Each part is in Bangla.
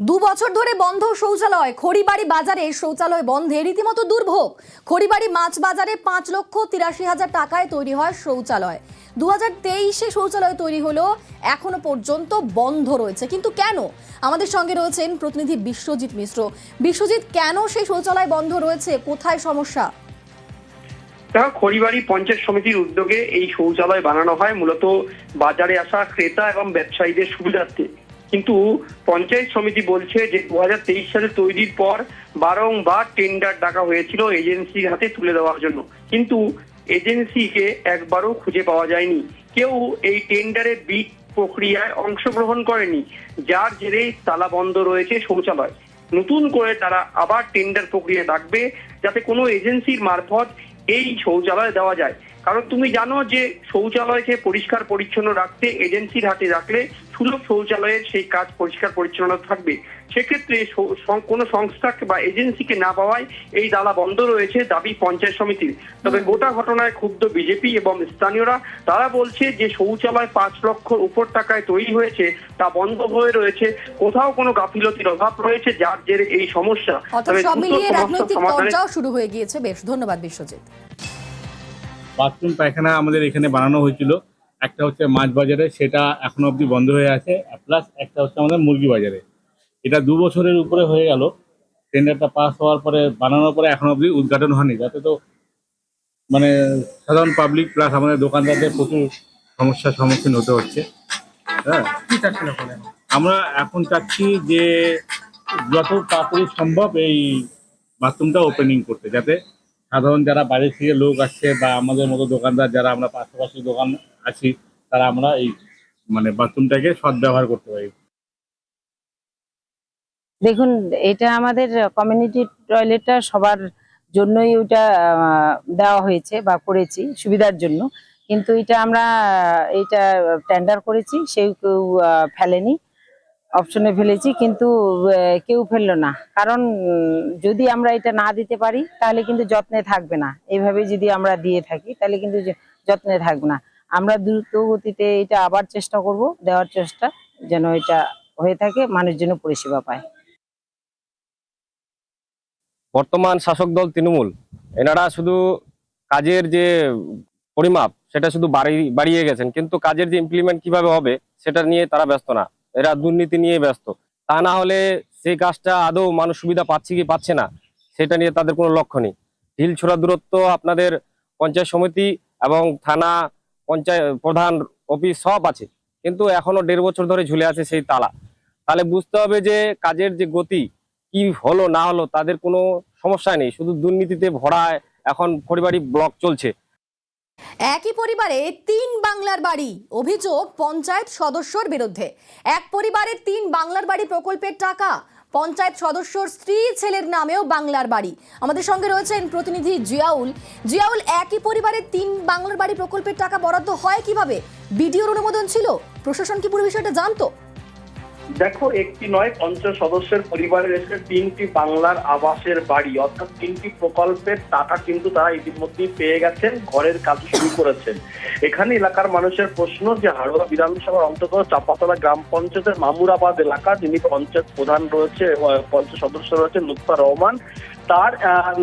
দু বছর ধরে বন্ধ শৌচালয়। খড়িবাড়ি বাজারে শৌচালয় বন্ধে। রীতিমতো দুর্ভোগ। খড়িবাড়ি মাছ বাজারে পাঁচ লক্ষ তিরাশি হাজার টাকায় তৈরি হয় শৌচালয়। দু হাজার তেইশে শৌচালয় তৈরি হলো। এখনও পর্যন্ত বন্ধ রয়েছে। কিন্তু কেন? আমাদের সঙ্গে রয়েছেন প্রতিনিধি বিশ্বজিৎ মিশ্র। বিশ্বজিৎ, কেন সেই শৌচালয় বন্ধ রয়েছে? কোথায় সমস্যা? দেখো, খড়িবাড়ি পঞ্চায়েত সমিতির উদ্যোগে এই শৌচালয় বানানো হয়। মূলত বাজারে আসা ক্রেতা এবং ব্যবসায়ীদের সুবিধার্থে। কিন্তু পঞ্চায়েত সমিতি বলছে যে দু হাজার তেইশ সালে তৈরির পর বারংবার টেন্ডার ডাকা হয়েছিল এজেন্সির হাতে তুলে দেওয়ার জন্য। কিন্তু এজেন্সিকে একবারও খুঁজে পাওয়া যায়নি। কেউ এই টেন্ডারে বিড প্রক্রিয়ায় অংশগ্রহণ করেনি, যার জেরে তালা বন্ধ রয়েছে শৌচালয়। নতুন করে তারা আবার টেন্ডার প্রক্রিয়া ডাকবে, যাতে কোনো এজেন্সির মারফত এই শৌচালয় দেওয়া যায়। কারণ তুমি জানো যে শৌচালয়কে পরিষ্কার পরিচ্ছন্ন রাখতে এজেন্সির হাতে রাখলে সুলভ শৌচালয়ের সেই কাজ পরিষ্কার পরিচ্ছন্ন থাকবে। সেক্ষেত্রে কোনো সংস্থাকে বা এজেন্সিকে না পাওয়ায় এই দালা বন্ধ রয়েছে দাবি পঞ্চায়েত সমিতির। তবে গোটা ঘটনায় ক্ষুব্ধ বিজেপি এবং স্থানীয়রা তারা বলছে যে শৌচালয় পাঁচ লক্ষর উপর টাকায় তৈরি হয়েছে তা বন্ধ হয়ে রয়েছে। কোথাও কোনো গাফিলতির অভাব রয়েছে যার জেরে এই সমস্যা। তবে চর্চাও শুরু হয়ে গিয়েছে বেশ। ধন্যবাদ বিশ্বজিৎ। বাথরুম পায়খানা আমাদের এখানে বানানো হয়েছিল। একটা হচ্ছে মাছ বাজারে সেটা এখনও অবধি বন্ধ হয়ে আছে প্লাস একটা হচ্ছে আমাদের মুরগি বাজারে। এটা দু বছরের উপরে হয়ে গেল। টেন্ডারটা পাস হওয়ার পরে বানানোর পরে এখনও অবধি উদ্ঘাটন হয়নি। যাতে তো মানে সাধারণ পাবলিক প্লাস আমাদের দোকানদারদের প্রচুর সমস্যার সম্মুখীন হতে হচ্ছে। হ্যাঁ। আমরা এখন চাচ্ছি যে যত তাড়াতাড়ি সম্ভব এই বাথরুমটা ওপেনিং করতে যাতে সাধারণ যারা বাইরে থেকে লোক আসছে বা আমাদের মতো দোকানদার যারা আমরা পাশাপাশি দোকান আছি, তারা আমরা এই মানে বাথরুমটাকে সৎ ব্যবহার করতে পারি। দেখুন, এটা আমাদের কমিউনিটি টয়লেটটা সবার জন্যই ওটা দেওয়া হয়েছে বা করেছি, সুবিধার জন্য। কিন্তু এটা আমরা এটা টেন্ডার করেছি, সেও কেউ ফেলেনি। অপশনে ফেলেছি, কিন্তু কেউ ফেলল না। কারণ যদি আমরা এটা না দিতে পারি, তাহলে কিন্তু যত্নে থাকবে না। এইভাবে যদি আমরা দিয়ে থাকি, তাহলে কিন্তু যত্নে থাকবে না। আমরা দ্রুত গতিতে এটা আবার চেষ্টা করব, দেওয়ার চেষ্টা যেন এটা হয়ে থাকে, মানুষ যেন পরিষেবা পায়। বর্তমান শাসক দল তৃণমূল, এনারা শুধু কাজের যে পরিমাপ, সেটা শুধু বাড়ি, বাড়িয়ে গেছেন। কিন্তু কাজের যে ইমপ্লিমেন্ট কীভাবে হবে, সেটা নিয়ে তারা ব্যস্ত না। এরা দুর্নীতি নিয়ে ব্যস্ত। তা না হলে সেই কাজটা আদৌ মানুষ সুবিধা পাচ্ছে কি পাচ্ছে না, সেটা নিয়ে তাদের কোনো লক্ষ্য নেই। ঢিল ছোড়া দূরত্ব আপনাদের পঞ্চায়েত সমিতি এবং থানা পঞ্চায়েত প্রধান অফিস সব আছে, কিন্তু এখনও দেড় বছর ধরে ঝুলে আছে সেই তালা। তাহলে বুঝতে হবে যে কাজের যে গতি, কি হলো না হলো, তাদের কোনো সমস্যা নেই। শুধু দুর্নীতিতে ভরায় এখন পরিবারই ব্লক চলছে। একই পরিবারে তিন বাংলার বাড়ি, অভিযোগ পঞ্চায়েত সদস্যর বিরুদ্ধে। এক পরিবারে তিন বাংলার বাড়ি প্রকল্পের টাকা, পঞ্চায়েত সদস্যর স্ত্রী ছেলের নামেও বাংলার বাড়ি। আমাদের সঙ্গে রয়েছেন প্রতিনিধি জিয়াউল। জিয়াউল, একই পরিবারে তিন বাংলার বাড়ি প্রকল্পের টাকা বরাদ্দ হয় কীভাবে? বিডিওর অনুমোদন ছিল। প্রশাসন কি পুরো বিষয়টা জানতো? দেখো, একটি নয়, পঞ্চাশ সদস্যের পরিবারের এসে তিনটি বাংলার আবাসের বাড়ি, অর্থাৎ তিনটি প্রকল্পের টাকা কিন্তু তারা ইতিমধ্যেই পেয়ে গেছেন, ঘরের কাজ শুরু করেছেন। এখানে এলাকার মানুষের প্রশ্ন যে হাড়োয়া বিধানসভার অন্তর্গত চাপাতলা গ্রাম পঞ্চায়েতের মামুরাবাদ এলাকা, যিনি পঞ্চায়েত প্রধান রয়েছে পঞ্চায়েত সদস্য রয়েছে লুৎফা রহমান তার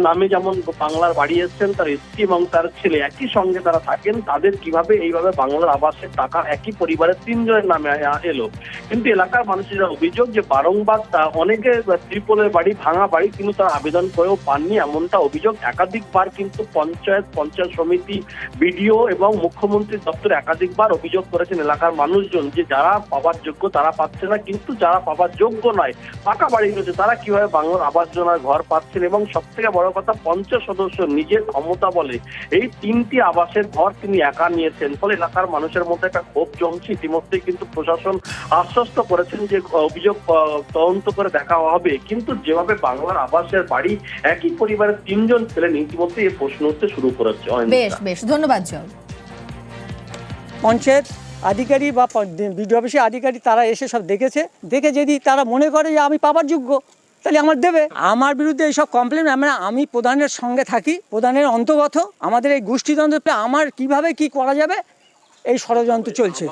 নামে যেমন বাংলার বাড়ি এসছেন, তার স্ত্রী এবং তার ছেলে একই সঙ্গে তারা থাকেন, তাদের কীভাবে এইভাবে বাংলার আবাসের টাকা একই পরিবারের তিনজনের নামে এলো। কিন্তু এলাকার মানুষের অভিযোগ যে বারংবার অনেকে ত্রিপলের বাড়ি, ভাঙা বাড়ি কিন্তু তারা আবেদন করেও পাননি, এমনটা অভিযোগ একাধিকবার কিন্তু পঞ্চায়েত পঞ্চায়েত সমিতি, বিডিও এবং মুখ্যমন্ত্রী দপ্তরে একাধিকবার অভিযোগ করেছেন এলাকার মানুষজন যে যারা পাবার যোগ্য তারা পাচ্ছে না, কিন্তু যারা পাবার যোগ্য নয়, পাকা বাড়ি রয়েছে, তারা কীভাবে বাংলার আবাস যোজনার ঘর পাচ্ছেন এবং সব থেকে বড় কথা পঞ্চায়েত সদস্য নিজের ক্ষমতা বলে এই তিনটি আবাসের ঘর তিনি একা নিয়েছেন। ফলে এলাকার মানুষের মধ্যে একটা ক্ষোভ জমছে। ইতিমধ্যেই কিন্তু প্রশাসন আশ্বস্ত করেছেন যে অভিযোগ তদন্ত করে দেখা হবে। কিন্তু যেভাবে বাংলার আবাসের বাড়ি একই পরিবারের তিনজন পেলেন ইতিমধ্যে এই প্রশ্ন উঠতে শুরু করেছে। বেশ বেশ। ধন্যবাদ পঞ্চায়েত আধিকারিক বা বিডিও অফিসের আধিকারিক তারা এসে সব দেখেছে। দেখে যদি তারা মনে করে যে আমি পাবার যোগ্য তাহলে আমার দেবে। আমার বিরুদ্ধে এইসব কমপ্লেন আমরা আমি প্রধানের সঙ্গে থাকি, প্রধানের অন্তর্গত। আমাদের এই গোষ্ঠীতন্ত্র আমার কীভাবে কি করা যাবে এই ষড়যন্ত্র চলছে।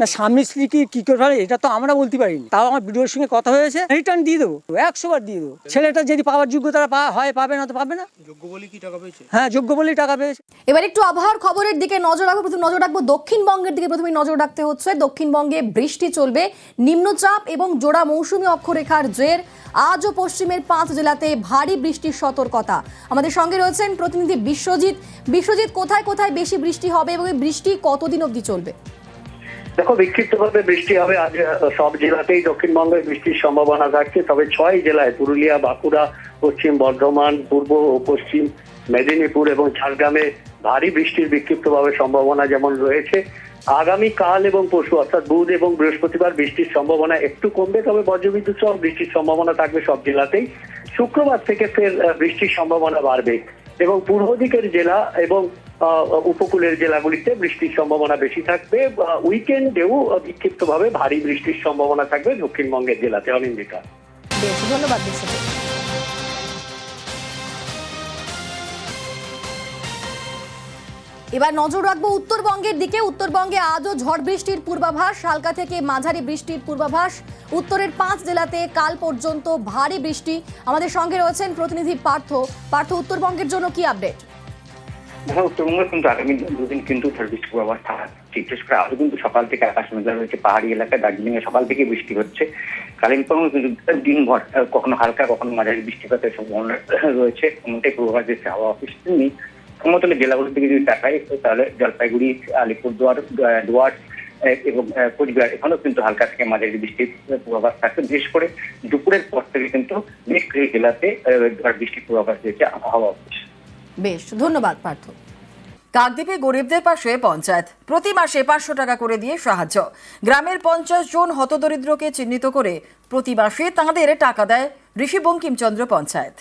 না স্বামী স্ত্রী কি কি করে ফেলে এটা তো আমরা বলতে পারিনি তাও আমার ভিডিওর সঙ্গে কথা হয়েছে। রিটার্ন দিয়ে দেবো। একশো বার দিয়ে দেবো। ছেলেটা যদি পাওয়ার যোগ্যতা হয় পাবে না তো পাবে না। যোগ্য বলে কি টাকা পেয়েছে? হ্যাঁ যোগ্য বলেই টাকা পেয়েছে। এবার একটু আবহাওয়ার খবরের দিকে নজর রাখব। প্রথমে নজর রাখব দক্ষিণবঙ্গের দিকে। প্রথমে নজর রাখতে হচ্ছে দক্ষিণবঙ্গে বৃষ্টি চলবে। নিম্নচাপ এবং জোড়া মৌসুমী অক্ষরেখার জের। আজও পশ্চিমের পাঁচ জেলাতে ভারী বৃষ্টির সতর্কতা। আমাদের সঙ্গে রয়েছেন প্রতিনিধি বিশ্বজিৎ। বিশ্বজিৎ, কোথায় কোথায় বেশি বৃষ্টি হবে এবং বৃষ্টি কতদিন অবধি চলবে? দেখো, বিক্ষিপ্তভাবে বৃষ্টি হবে। আজ সব জেলাতেই দক্ষিণবঙ্গে বৃষ্টির সম্ভাবনা থাকছে। তবে ছয় জেলায়, পুরুলিয়া, বাঁকুড়া, পশ্চিম বর্ধমান, পূর্ব ও পশ্চিম মেদিনীপুর এবং ঝাড়গ্রামে ভারী বৃষ্টির বিক্ষিপ্তভাবে সম্ভাবনা যেমন রয়েছে আগামী কাল এবং পরশু, অর্থাৎ বুধ এবং বৃহস্পতিবার বৃষ্টির সম্ভাবনা একটু কমবে, তবে বজ্রবিদ্যুৎ সহ বৃষ্টির সম্ভাবনা থাকবে সব জেলাতেই। শুক্রবার থেকে ফের বৃষ্টির সম্ভাবনা বাড়বে এবং পূর্ব দিকের জেলা এবং উপকূলের জেলাগুলিতে বৃষ্টির সম্ভাবনা বেশি থাকবে। উইকেন্ডেও বিক্ষিপ্তভাবে ভারী বৃষ্টির সম্ভাবনা থাকবে দক্ষিণবঙ্গের জেলাতে অনিন্দিতা। ধন্যবাদ এবার নজর রাখব উত্তরবঙ্গের দিকে। উত্তরবঙ্গে আজও ঝড় বৃষ্টির পূর্বাভাস। হালকা থেকে মাঝারি বৃষ্টির পূর্বাভাস। উত্তরের পাঁচ জেলাতে কাল পর্যন্ত ভারী বৃষ্টি। আমাদের সঙ্গে রয়েছেন প্রতিনিধি পার্থ। পার্থ, উত্তরবঙ্গের জন্য কি আপডেট হ্যাঁ উত্তরবঙ্গে কিন্তু আগামী দুদিন কিন্তু ঝড় বৃষ্টির পূর্বাভাস বিশেষ করে আরও কিন্তু সকাল থেকে আকাশ মেঘলা রয়েছে। পাহাড়ি এলাকায় দার্জিলিং এ সকাল থেকে বৃষ্টি হচ্ছে। কালিম্পং কিন্তু দিনভর কখনো হালকা, কখনো মাঝারি বৃষ্টিপাতের সম্ভাবনা রয়েছে। এমনটাই পূর্বাভাস দিচ্ছে আবহাওয়া অফিস তেমনি সমতলের জেলাগুলোর দিকে যদি তাকাই তাহলে জলপাইগুড়ি, আলিপুরদুয়ার দুয়ার এবং কোচবিহার, এখানেও কিন্তু হালকা থেকে মাঝারি বৃষ্টির পূর্বাভাস থাকছে। বিশেষ করে দুপুরের পর থেকে কিন্তু বেশ কিছু জেলাতে বৃষ্টির পূর্বাভাস দিয়েছে আবহাওয়া অফিস। বেশ, ধন্যবাদ পার্থ। কাকদ্বীপে গরিবদের পাশে পঞ্চায়েত। প্রতি মাসে পাঁচশো টাকা করে দিয়ে সাহায্য। গ্রামের পঞ্চাশ জন হতদরিদ্রকে চিহ্নিত করে প্রতি মাসে তাঁদের টাকা দেয় ঋষি বঙ্কিমচন্দ্র পঞ্চায়েত।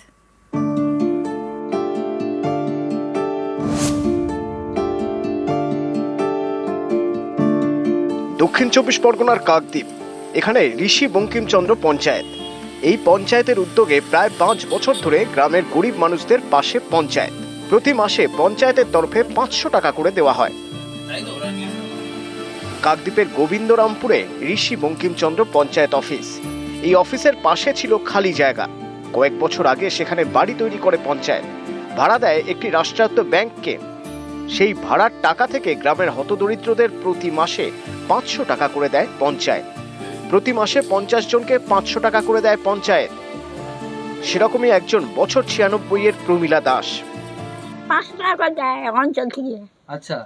দক্ষিণ চব্বিশ পরগনার কাকদ্বীপ, এখানে ঋষি বঙ্কিমচন্দ্র পঞ্চায়েত। এই পঞ্চায়েতের উদ্যোগে প্রায় পাঁচ বছর ধরে গ্রামের গরিব মানুষদের পাশে পঞ্চায়েত। প্রতি মাসে পঞ্চায়েতের তরফে পাঁচশো টাকা করে দেওয়া হয়। কাকদ্বীপের গোবিন্দরামপুরে ঋষি বঙ্কিমচন্দ্র পঞ্চায়েত অফিস। এই অফিসের পাশে ছিল খালি জায়গা। কয়েক বছর আগে সেখানে বাড়ি তৈরি করে পঞ্চায়েত। ভাড়া দেয় একটি রাষ্ট্রায়ত্ত ব্যাংককে। সেই ভাড়ার টাকা থেকে গ্রামের হতদরিদ্রদের প্রতি মাসে পাঁচশো টাকা করে দেয় পঞ্চায়েত। প্রতি মাসে পঞ্চাশ জনকে পাঁচশো টাকা করে দেয় পঞ্চায়েত। সেরকমই একজন বছর ছিয়ানব্বই এর প্রমীলা দাস। পাঁচশো টাকা দেয় অঞ্চল থেকে। আচ্ছা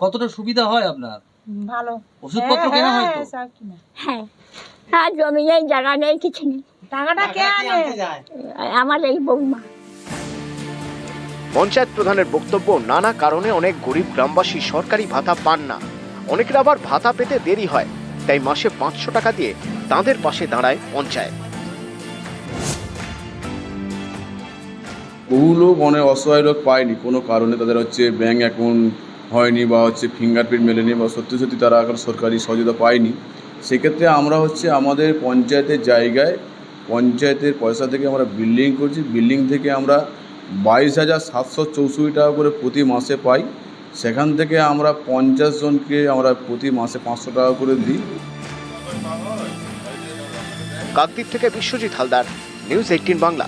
কতটা সুবিধা হয় আপনার? ভালো। ওষুধপত্র কেনা হয় তো? হ্যাঁ আর জমি নেই জায়গা নেই কিছু নেই। টাকাটা কে আনে? আমার এই বৌমা। পঞ্চায়েত প্রধানের বক্তব্য নানা কারণে অনেক গরিব গ্রামবাসী সরকারি ভাতা পান না। অনেকের আবার ভাতা পেতে দেরি হয়, তাই মাসে পাঁচশো টাকা দিয়ে তাদের পাশে দাঁড়ায় পঞ্চায়েত। বহু লোক অনেক অসহায় লোক পায়নি, কোনো কারণে তাদের হচ্ছে ব্যাঙ্ক অ্যাকাউন্ট হয়নি বা হচ্ছে ফিঙ্গারপ্রিন্ট মেলেনি বা সত্যি সত্যি তারা এখন সরকারি সহযোগিতা পায়নি। সেক্ষেত্রে আমরা হচ্ছে আমাদের পঞ্চায়েতের জায়গায় পঞ্চায়েতের পয়সা থেকে আমরা বিল্ডিং করছি। বিল্ডিং থেকে আমরা বাইশ হাজার সাতশো চৌষট্টি টাকা করে প্রতি মাসে পাই। সেখান থেকে আমরা পঞ্চাশ জনকে আমরা প্রতি মাসে পাঁচশো টাকা করে দিই। কাকদ্বীপ থেকে বিশ্বজিৎ হালদার, নিউজ এইটিন বাংলা।